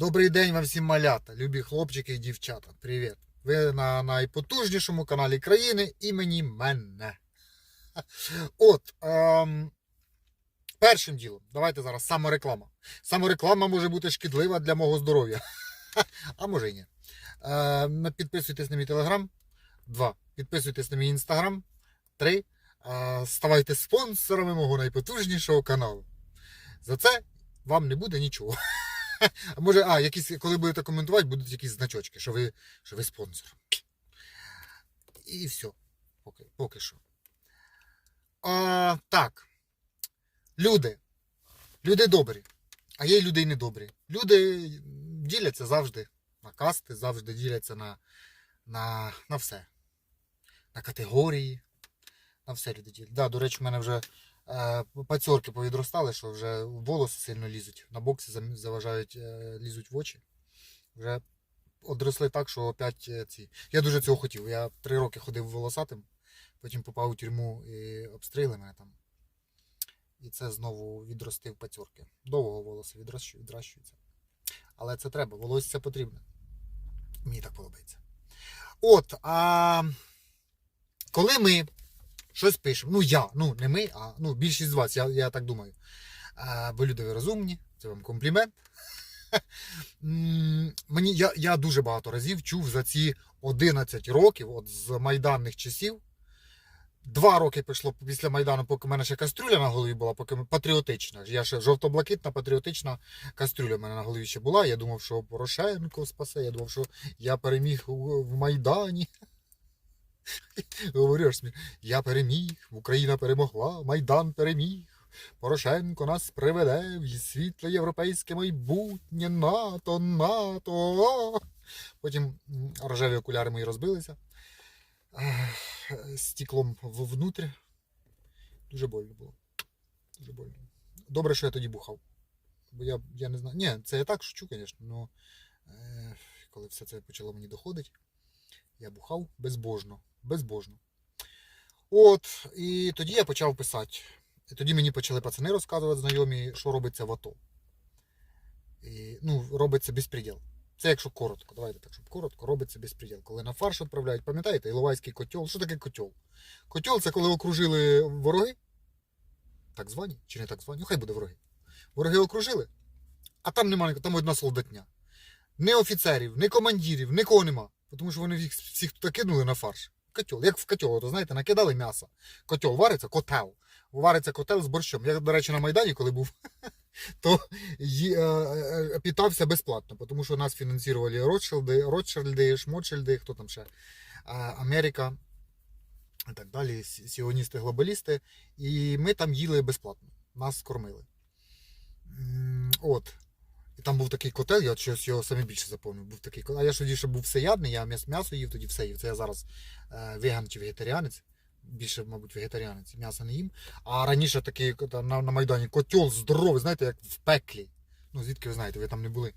Добрий день вам всім малята, любі хлопчики і дівчата. Привіт! Ви на найпотужнішому каналі країни імені мене. От, ем, першим ділом, давайте зараз самореклама. Самореклама може бути шкідлива для мого здоров'я. А може і ні. Ем, підписуйтесь на мій телеграм. Два. Підписуйтесь на мій інстаграм. Три. Е, ставайте спонсорами мого найпотужнішого каналу. За це вам не буде нічого. А може, а, якісь, коли будете коментувати, будуть якісь значочки, що ви, що ви спонсор. І все. Поки, поки що. А, так. Люди. Люди добрі. А є люди й недобрі. Люди діляться завжди на касти, завжди діляться на, на, на все. На категорії. На все люди діляться. Да, до речі, в мене вже пацьорки повідростали, що вже волоси сильно лізуть. На боксі заважають, е, лізуть в очі. Вже одросли так, що опять е, ці. Я дуже цього хотів. Я три роки ходив волосатим, потім попав у тюрму і обстріли мене там. І це знову відростив пацьорки. Довго волоси відрощу- відращуються. Але це треба, волосся потрібне. Мені так подобається. От, а коли ми щось пишемо. Ну я, ну не ми, а ну, більшість з вас, я, я так думаю. А, бо люди ви розумні, це вам комплімент. Мені, я, я дуже багато разів чув за ці 11 років, от з майданних часів. Два роки пішло після Майдану, поки в мене ще кастрюля на голові була, поки патріотична. Я ще жовто-блакитна патріотична кастрюля в мене на голові ще була. Я думав, що Порошенко спасе, я думав, що я переміг в Майдані. Говорю, ж, я переміг, Україна перемогла, Майдан переміг. Порошенко нас приведе в світле європейське майбутнє, НАТО, НАТО. Потім рожеві окуляри мої розбилися. Стіклом ввнутрь. Дуже больно було. Дуже больно. Добре, що я тоді бухав. Бо я, я не знаю. Ні, це я так шучу, звісно, але е, коли все це почало мені доходити, я бухав безбожно. Безбожно. От, і тоді я почав писати. І тоді мені почали пацани розказувати знайомі, що робиться в АТО. І, ну, робиться безпреділ. Це якщо коротко, давайте так, щоб коротко, робиться безпреділ. Коли на фарш відправляють, пам'ятаєте, Іловайський котел. Що таке котел? Котел це коли окружили вороги. Так звані, чи не так звані? Ну, хай буде вороги. Вороги окружили, а там немає, там одна солдатня. Ні офіцерів, ні командирів, нікого нема. Тому що вони їх всіх туди кинули на фарш. Котел, як в котел, то знаєте, накидали м'ясо. Котел вариться, котел. Вариться котел з борщом. Я, до речі, на Майдані, коли був, то е, е, питався безплатно, тому що нас фінансували Ротшильди, Ротшильди, Шмотшильди, хто там ще, Америка і так далі, сіоністи, глобалісти. І ми там їли безплатно. Нас кормили. От. І там був такий котел, я щось його саме більше запам'ятав. Був такий котел. А я ж тоді ще був всеядний, я м'ясо їв, тоді все їв. Це я зараз е, веган чи вегетаріанець. Більше, мабуть, вегетаріанець, м'яса не їм. А раніше такий на, на Майдані котел здоровий, знаєте, як в пеклі. Ну, звідки ви знаєте, ви там не були.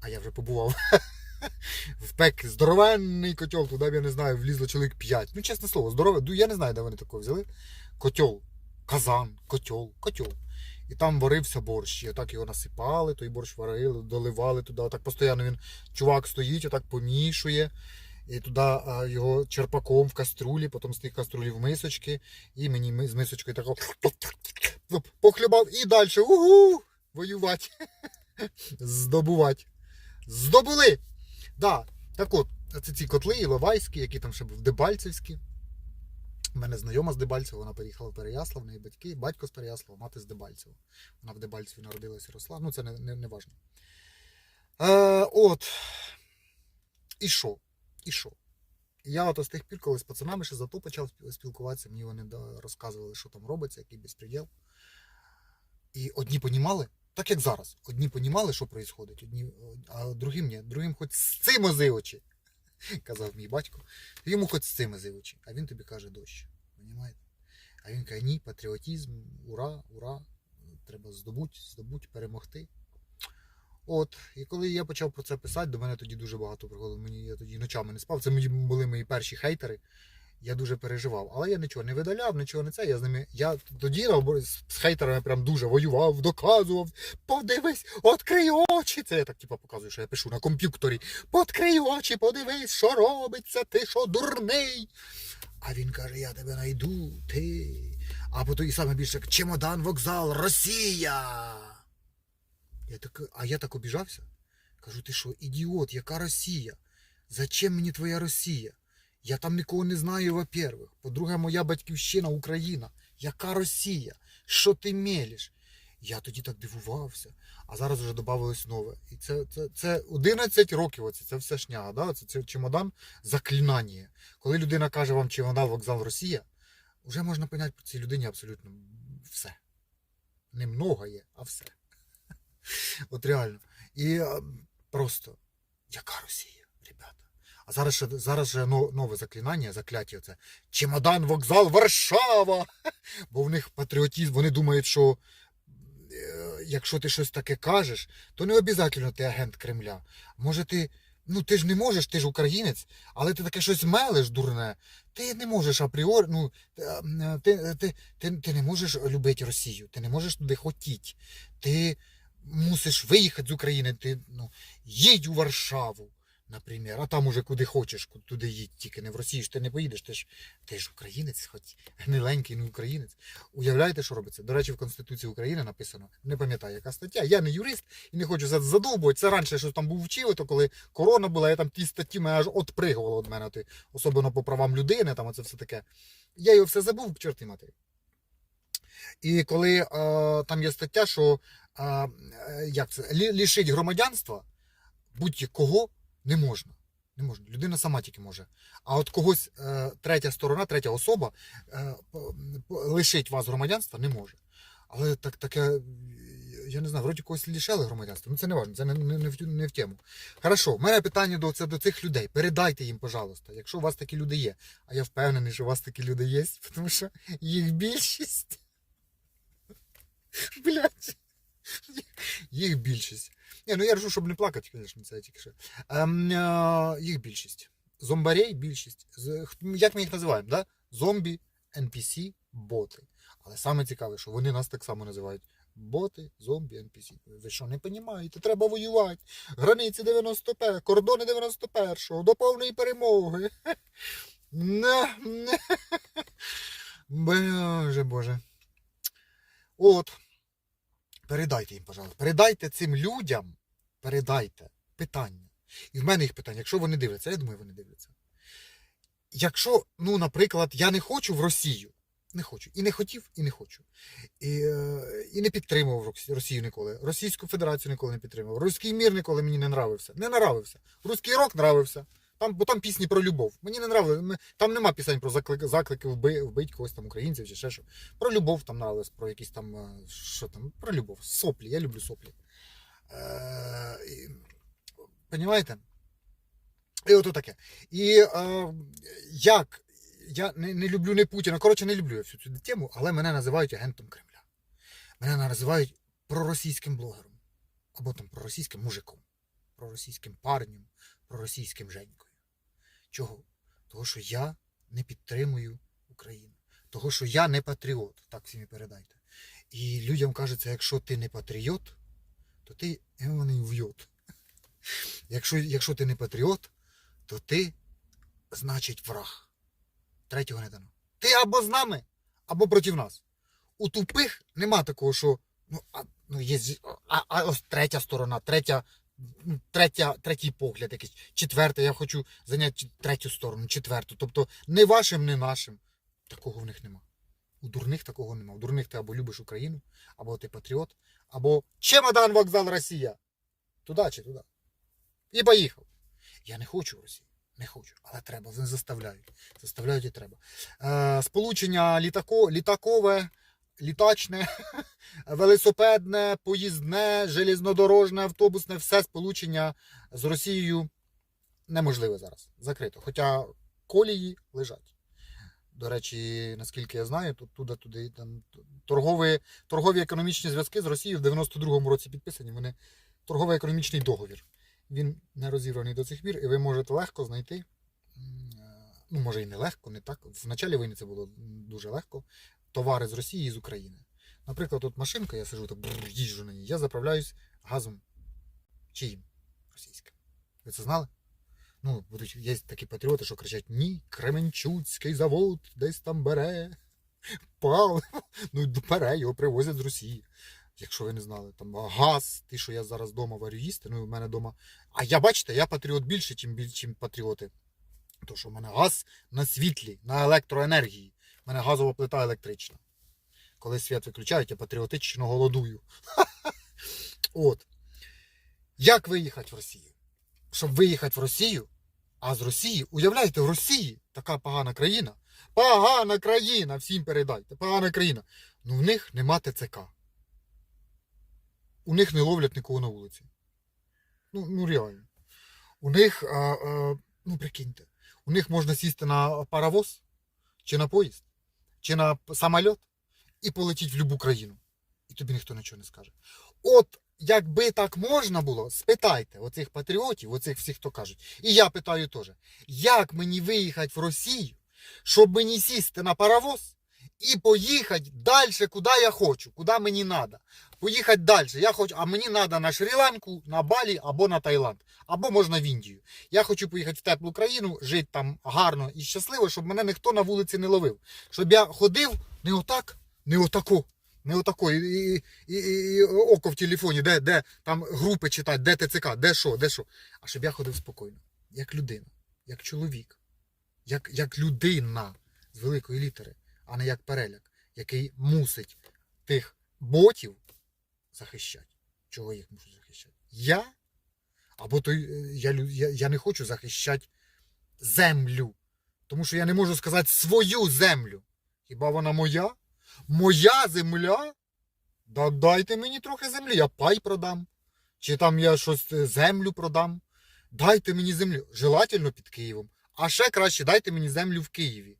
А я вже побував. В пеклі здоровенний котел, туди, я не знаю, влізло чоловік 5. Ну, чесне слово, здорове. Я не знаю, де вони такого взяли. Котел, казан, котел, котел. І там варився борщ. І отак його насипали, той борщ варили, доливали туди. Отак постійно він, чувак стоїть, отак помішує. І туди його черпаком в каструлі, потім з тих каструлі в мисочки. І мені з мисочкою тако похлюбав і далі. Угу! Воювати. Здобувати. Здобули! Да. Так от, це ці котли Іловайські, які там ще був Дебальцевські. У мене знайома з Дебальцева, вона переїхала в Переяслав, в неї батьки, батько з Переяслава, мати з Дебальцева. Вона в Дебальцеві народилася і росла. Ну, це не, не, не важно. Е, от. І що? І що? Я от з тих пір, коли з пацанами ще зато почав спілкуватися, мені вони розказували, що там робиться, який безпреділ. І одні понімали, так як зараз. Одні понімали, що відбувається, а другим ні. Другим хоч з цим ози очі, казав мій батько. Йому хоч з цими зивучи. А він тобі каже дощ. Понімаєте? А він каже, ні, патріотизм, ура, ура. Треба здобуть, здобуть, перемогти. От, і коли я почав про це писати, до мене тоді дуже багато приходило. Мені я тоді ночами не спав. Це мої були мої перші хейтери. Я дуже переживав. Але я нічого не видаляв, нічого не це. Я з ними. Я тоді обо- з хейтерами прям дуже воював, доказував. Подивись, відкрий очі. Це я так типу, показую, що я пишу на комп'ютері. Подкрий очі, подивись, що робиться, ти що дурний. А він каже: я тебе найду, ти. А потім і саме більше чемодан, вокзал, Росія. Я так, а я так обіжався. Кажу, ти що, ідіот, яка Росія? Зачем мені твоя Росія? Я там нікого не знаю, во-первых. По-друге, моя батьківщина Україна. Яка Росія? Що ти мелиш? Я тоді так дивувався, а зараз вже додавалось нове. І це, це, це 11 років, оце, це все шняга, да? це, це чемодан заклинання. Коли людина каже вам чемодан вокзал Росія, вже можна поняти по цій людині абсолютно все. Не много є, а все. От реально. І просто, яка Росія, ребята? А зараз ще, зараз ще но- нове заклинання, закляття це чемодан, вокзал, Варшава. Бо в них патріотизм, вони думають, що е, якщо ти щось таке кажеш, то не обов'язково ти агент Кремля. Може ти. Ну, ти ж не можеш, ти ж українець, але ти таке щось мелиш, дурне. Ти не можеш апріорі, ну, е, е, ти, ти, ти, ти не можеш любити Росію, ти не можеш туди хотіти. Ти мусиш виїхати з України, ти ну, їдь у Варшаву, наприклад, а там уже куди хочеш, туди їдь, тільки не в Росію ж ти не поїдеш, ти ж, ти ж українець, хоч гниленький, не українець. Уявляєте, що робиться? До речі, в Конституції України написано, не пам'ятаю, яка стаття. Я не юрист і не хочу за- задовбувати. Це раніше щось там був вчив, то коли корона була, я там ті статті мене аж отпригувало від мене, ти, особливо по правам людини, там оце все таке. Я його все забув к чорті матері. І коли е, там є стаття, що е, е, як це, лі- лишить громадянства будь-кого не можна. Не можна. Людина сама тільки може. А от когось е, третя сторона, третя особа е, лишить вас громадянства не може. Але так, таке, я не знаю, вроді когось лишали громадянства. Ну це не важливо, це не, не, не, в, не в тему. Хорошо, в мене питання до, це до цих людей. Передайте їм, пожалуйста, якщо у вас такі люди є. А я впевнений, що у вас такі люди є, тому що їх більшість. Блять. Їх більшість. Ні, ну я ржу, щоб не плакати, звісно, це тільки що. Їх більшість. Зомбарей більшість. Як ми їх називаємо? Да? Зомбі, NPC, боти. Але саме цікаве, що вони нас так само називають. Боти, зомбі, NPC. Ви що, не розумієте? Треба воювати. Границі 91, кордони 91-го, до повної перемоги. Боже, боже. От. Передайте їм, пожалуйста. Передайте цим людям, передайте питання. І в мене їх питання, якщо вони дивляться, я думаю, вони дивляться. Якщо, ну, наприклад, я не хочу в Росію, не хочу. І не хотів, і не хочу. І, е, і не підтримував Росію ніколи. Російську Федерацію ніколи не підтримував. Руський мір ніколи мені не нравився. Не нравився. Руський рок нравився. Там, бо там пісні про любов. Мені не нравилось. Ми- Там нема пісень про заклики, заклики вби, вбити когось там українців чи ще що. Про любов там нравилось, про якісь там. е, Що там? Про любов. Соплі. Я люблю соплі. Е, Понімаєте? І ото таке. І е, як я не, не люблю не Путіна, коротше, не люблю я всю цю тему, але мене називають агентом Кремля. Мене називають проросійським блогером. Або там проросійським мужиком, проросійським парнем, проросійським Женькою. Чого? Того, що я не підтримую Україну. Того, що я не патріот. Так всім і передайте. І людям кажеться, якщо ти не патріот, то ти і вони в'ють. Якщо, якщо ти не патріот, то ти, значить, враг. Третього не дано. Ти або з нами, або проти нас. У тупих нема такого, що ну, а, ну є, а, а ось третя сторона, третя, ну, третя, третій погляд якийсь, четверта, я хочу зайняти третю сторону, четверту. Тобто не вашим, не нашим. Такого в них нема. У дурних такого нема. У дурних ти або любиш Україну, або ти патріот, або чемодан вокзал Росія. Туди чи туди. І поїхав. Я не хочу в Росію. Не хочу, але треба, вони заставляють. Заставляють і треба. Е, сполучення літако, літакове, літачне, велосипедне, поїздне, железнодорожне, автобусне, все сполучення з Росією неможливе зараз. Закрито. Хоча колії лежать. До речі, наскільки я знаю, тут туди, туди там торгові, торгові економічні зв'язки з Росією в 92-му році підписані. Вони торговий економічний договір. Він не розірваний до цих пір, і ви можете легко знайти е, ну може і не легко, не так. В началі війни це було дуже легко. Товари з Росії і з України. Наприклад, тут машинка, я сижу так бррр, їжджу на ній, я заправляюсь газом чиїм російським. Ви це знали? Ну, будуть, є такі патріоти, що кричать: ні, Кременчуцький завод десь там бере. Паливо. Ну, бере, його привозять з Росії. Якщо ви не знали, там газ, ти, що я зараз вдома варю їсти, ну і в мене вдома. А я бачите, я патріот більше, чим, чим патріоти. То що в мене газ на світлі, на електроенергії. У мене газова плита електрична. Коли світ виключають, я патріотично голодую. От. Як виїхати в Росію? Щоб виїхати в Росію, а з Росії, уявляєте, в Росії така погана країна. Погана країна! Всім передайте, погана країна. Ну в них нема ТЦК. У них не ловлять нікого на вулиці. Ну, ну реально. У них, а, а, ну прикиньте, у них можна сісти на паровоз, чи на поїзд, чи на самоліт і полетіти в будь-яку країну. І тобі ніхто нічого не скаже. От якби так можна було, спитайте оцих патріотів, оцих всіх, хто кажуть. І я питаю теж, як мені виїхати в Росію, щоб мені сісти на паровоз і поїхати далі, куди я хочу, куди мені треба. Поїхати далі. Я хочу, а мені треба на Шрі-Ланку, на Балі або на Таїланд, або можна в Індію. Я хочу поїхати в теплу країну, жити там гарно і щасливо, щоб мене ніхто на вулиці не ловив. Щоб я ходив не отак, не отако. Не отако, і, і, і, і око в телефоні, де, де там групи читати, де ТЦК, де що, де що. А щоб я ходив спокійно, як людина, як чоловік, як, як людина з великої літери, а не як переляк, який мусить тих ботів захищати. Чого їх мушу захищати? Я? Або той, е, я, я, я не хочу захищати землю. Тому що я не можу сказати свою землю. Хіба вона моя? Моя земля? Да дайте мені трохи землі, я пай продам. Чи там я щось е, землю продам. Дайте мені землю. Желательно під Києвом. А ще краще дайте мені землю в Києві.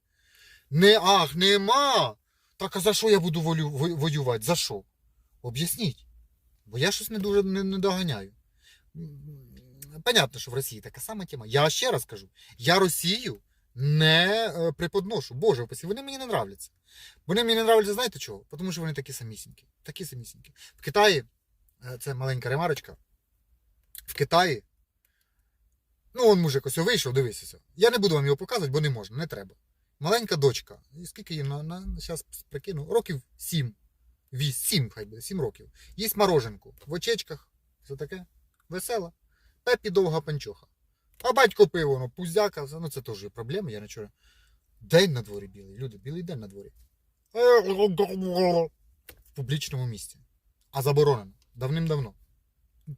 Не ах, нема. Так а за що я буду воювати? За що? Об'ясніть. Бо я щось не дуже не, не доганяю. Понятно, що в Росії така сама тема. Я ще раз кажу, я Росію не е, преподношу. Боже вони мені не нравляться. Вони мені не нравляться, знаєте чого? Тому що вони такі самісінькі. Такі самісінькі. В Китаї, е, це маленька ремарочка. В Китаї. Ну, он мужик ось вийшов, дивися. Я не буду вам його показувати, бо не можна, не треба. Маленька дочка. І скільки їй зараз прикину? Років 7. 8, 7 хай буде, 7 років. Їсть мороженку в очечках. Все таке. Весела. Пепі довга панчоха. А батько пиво, ну, пузяка, ну це теж проблема, я нічого. День на дворі білий, люди, білий день на дворі. В публічному місці. А заборонено. Давним-давно.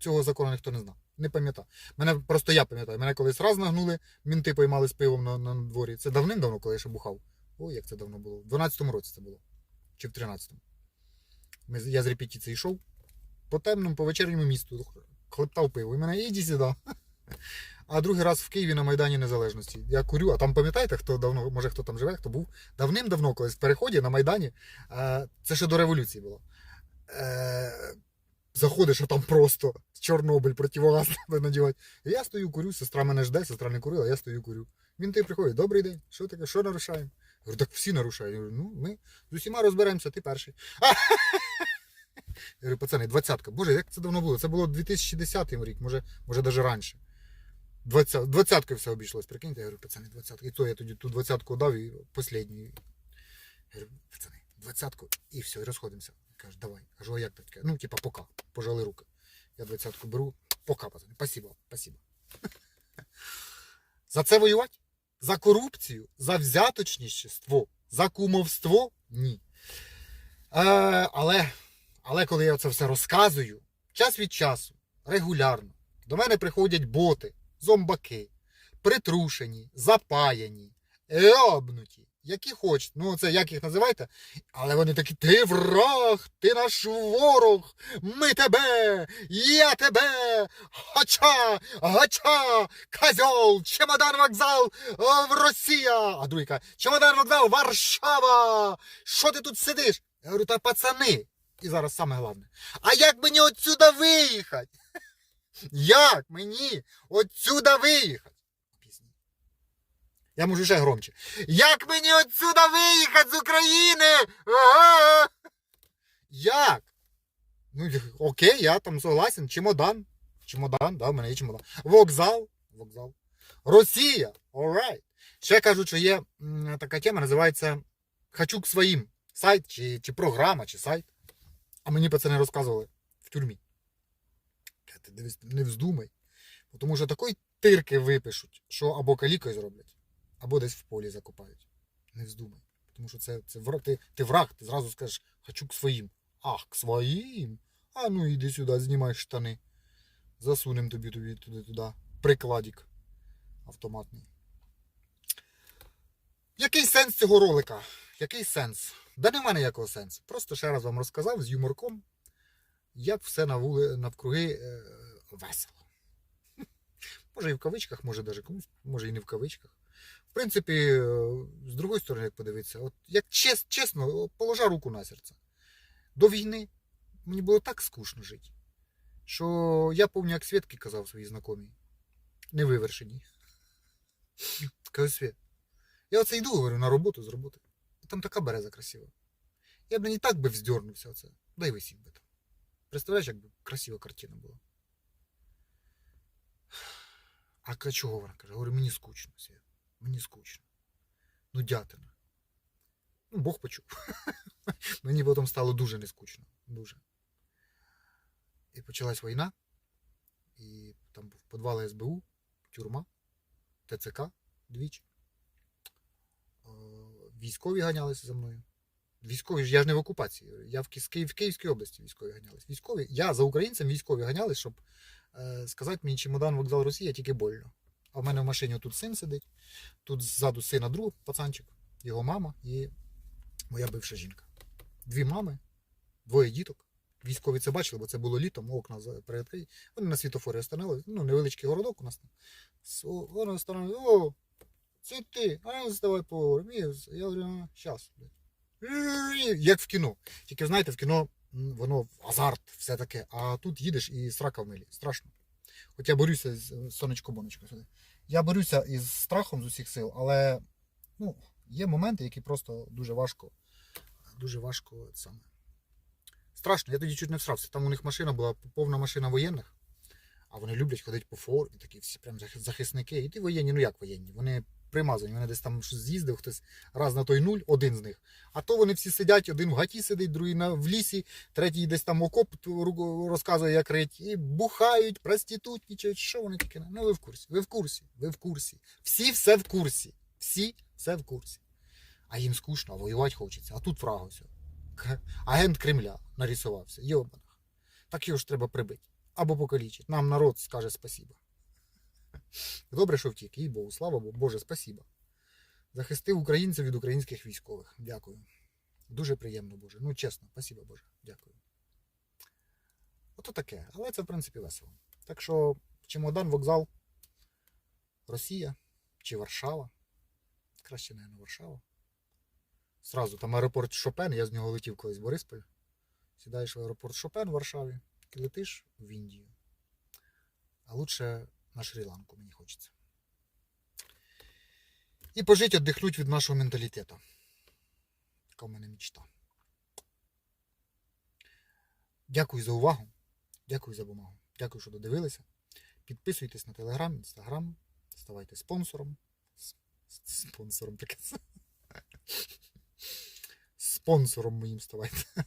Цього закону ніхто не знав. Не пам'ятав. Мене просто я пам'ятаю. Мене колись раз нагнули, мінти поймали з пивом на, на дворі. Це давним-давно, коли я ще бухав. Ой, як це давно було. В 12-му році це було. Чи в 13-му. Ми, я з репетиції йшов по темному, по вечірньому місту. Хлептав пиво. І мене іди сюди. А другий раз в Києві на Майдані Незалежності. Я курю, а там пам'ятаєте, хто давно, може хто там живе, хто був давним-давно, колись в переході на Майдані. Е, це ще до революції було. Е, заходиш, а там просто Чорнобиль противогаз треба надівати. Я стою, курю, сестра мене жде, сестра не курила, я стою, курю. Він ти приходить, добрий день, що таке, що нарушаємо? Я говорю, так всі нарушають. Я говорю, ну ми з усіма розберемося, ти перший. Я говорю, пацани, двадцятка. Боже, як це давно було? Це було 2010 рік, може, може навіть раніше. Двадця- Двадцяткою все обійшлось, прикиньте, я говорю, пацани, двадцятка. І то я тоді ту двадцятку дав і останній. Я говорю, пацани, двадцятку, і все, і розходимося. Каже, давай. Кажу, а як таке? Ну, типа, пока. Пожали руки. Я двадцятку беру. Пока, пацани. Спасибо, спасибо. За це воювати? За корупцію, за взяточніство, за кумовство? Ні. Е, але, але коли я це все розказую, час від часу, регулярно, до мене приходять боти, зомбаки, притрушені, запаяні, йобнуті, які хочуть. Ну, це як їх називаєте? Але вони такі, ти враг, ти наш ворог, ми тебе, я тебе, гача, гача, козьол, чемодан вокзал, в Росія. А другий каже, чемодан вокзал, Варшава. Що ти тут сидиш? Я говорю, та пацани. І зараз саме головне. А як мені отсюда виїхати? Як мені отсюда виїхати? Я можу ще громче. Як мені отсюда виїхати з України? Як? Ну, окей, я там согласен. Чемодан. Чемодан, да, в мене є чемодан. Вокзал. Вокзал. Росія. Alright. Ще кажуть, що є така тема, називається Хочу к своїм. Сайт, чи, чи програма, чи сайт. А мені про це не розказували в тюрмі. Я ти дивись, не вздумай. Тому що такої тирки випишуть, що або калікою зроблять, або десь в полі закопають. Не вздумай. Тому що це, це враг, ти, ти враг, ти зразу скажеш, хочу к своїм. Ах, к своїм. А ну іди сюди, знімай штани. Засунем тобі тобі туди туди. Прикладик автоматний. Який сенс цього ролика? Який сенс? Да нема ніякого сенсу. Просто ще раз вам розказав з юморком, як все навули, навкруги е, весело. Може і в кавичках, може даже комусь, може і не в кавичках. В принципі, е, з другої сторони, як подивитися, от як чес, чесно, положа руку на серце. До війни мені було так скучно жити, що я пам'ятаю, як Свідки казав своїй знайомій, невивершеній. Кажу, Світ, я оце йду, говорю, на роботу з роботи. Там така береза красива. Я б не так би вздернувся оце. Дай висів би там. Представляєш, як красива картина була. А чого вона каже? Говорю, мені скучно, Світ. Мені скучно. Ну, дятина. Ну, Бог почув. Мені потім стало дуже нескучно. Дуже. І почалась війна. І там був підвал СБУ, тюрма, ТЦК двічі. Е, Військові ганялися за мною. Військові ж я ж не в окупації. Я в, Ки- Київ, в Київській області військові ганялись. Військові, я за українцем військові ганялись, щоб е, сказати мені чемодан вокзал Росія тільки больно. А в мене в машині тут син сидить, тут ззаду сина друг, пацанчик, його мама і моя бивша жінка. Дві мами, двоє діток. Військові це бачили, бо це було літом, окна за- Вони на світофорі остановили. Ну, невеличкий городок у нас там. Вони остановили. О, це ти, а ну здавай поговоримо. Я говорю, щас. блядь. Як в кіно. Тільки знаєте, в кіно воно азарт, все таке. А тут їдеш і срака в милі. Страшно. Хоч я борюся з сонечко бонечко сюди. Я борюся із страхом з усіх сил, але ну, є моменти, які просто дуже важко. Дуже важко саме. Страшно, я тоді чуть не всрався. Там у них машина була повна машина воєнних, а вони люблять ходити по формі, такі всі прям захисники. І ті воєнні, ну як воєнні? Вони примазані, вони десь там з'їздив, хтось раз на той нуль, один з них. А то вони всі сидять, один в гаті сидить, другий на, в лісі, третій десь там окоп розказує, як рить, і бухають, проститутнічають. Що вони таке? Ну ви в курсі, ви в курсі, ви в курсі. Всі все в курсі. Всі все в курсі. А їм скучно, а воювати хочеться. А тут врага все. Агент Кремля нарисувався. Йобанах. Так його ж треба прибити. Або покалічити. Нам народ скаже спасіба. Добре, що втік. Їй Богу, слава Богу, Боже, спасіба. Захистив українців від українських військових. Дякую. Дуже приємно, Боже. Ну, чесно, спасіба, Боже. Дякую. Ото таке. Але це, в принципі, весело. Так що, чемодан, вокзал, Росія чи Варшава. Краще, не Варшава. Сразу там аеропорт Шопен, я з нього летів колись в Борисполь. Сідаєш в аеропорт Шопен в Варшаві і летиш в Індію. А лучше на Шрі-Ланку мені хочеться. І пожити, віддихнути від нашого менталітету. Така в мене мечта. Дякую за увагу. Дякую за бумагу. Дякую, що додивилися. Підписуйтесь на телеграм, інстаграм, ставайте спонсором. Спонсором таке. Спонсором моїм ставайте.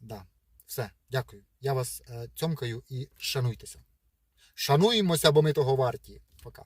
Да. Все, дякую. Я вас е, цьомкаю і шануйтеся. Шануємося, бо ми того варті. Пока.